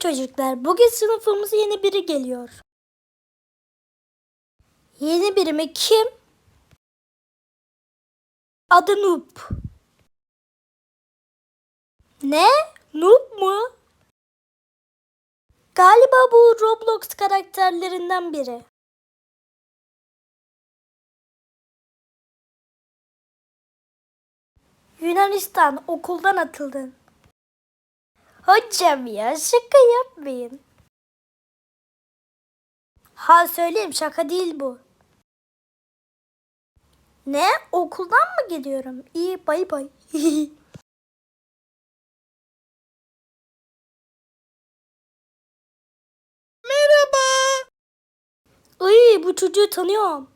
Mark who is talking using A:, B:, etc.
A: çocuklar. Bugün sınıfımıza yeni biri geliyor. Yeni biri mi? Kim? Adı Noob. Ne? Noob mu? Galiba bu Roblox karakterlerinden biri. Yunanistan okuldan atıldın. Hocam ya şaka yapmayın. Ha söyleyeyim şaka değil bu. Ne? Okuldan mı gidiyorum? İyi bay bay.
B: Merhaba.
A: Ay bu çocuğu tanıyorum.